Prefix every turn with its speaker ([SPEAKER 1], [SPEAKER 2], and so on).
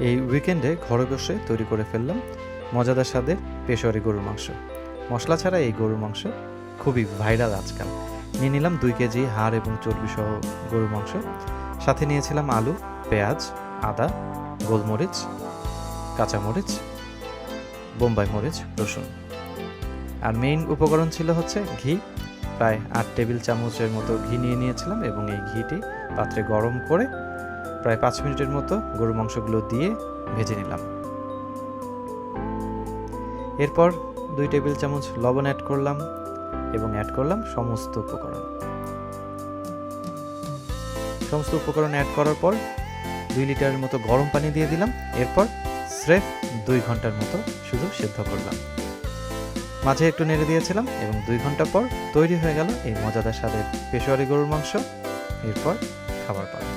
[SPEAKER 1] এই উইকেন্ডে ঘরে বসে তৈরি করে ফেললাম মজাদার স্বাদের পেশোয়ারি গরুর মাংস। মশলা ছাড়া এই গরুর মাংস খুবই ভাইরাল আজকাল। নিয়ে নিলাম দুই কেজি হাড় এবং চর্বি সহ গরুর মাংস। সাথে নিয়েছিলাম আলু, পেঁয়াজ, আদা, গোলমরিচ, কাঁচামরিচ, বোম্বাই মরিচ, রসুন। আর মেইন উপকরণ ছিল হচ্ছে ঘি। প্রায় আট টেবিল চামচের মতো ঘি নিয়ে নিয়েছিলাম এবং এই ঘিটি পাত্রে গরম করে প্রায় পাঁচ মিনিটের মতো গরু মাংসগুলো দিয়ে ভেজে নিলাম। এরপর দুই টেবিল চামচ লবণ অ্যাড করলাম এবং অ্যাড করলাম সমস্ত উপকরণ। সমস্ত উপকরণ অ্যাড করার পর দুই লিটারের মতো গরম পানি দিয়ে দিলাম। এরপর স্রেফ দুই ঘণ্টার মতো শুধু সেদ্ধ করলাম। মাঝে একটু নেড়ে দিয়েছিলাম এবং দুই ঘণ্টা পর তৈরি হয়ে গেল এই মজাদার স্বাদের পেশোয়ারি গরুর মাংস। এরপর খাবার পালা।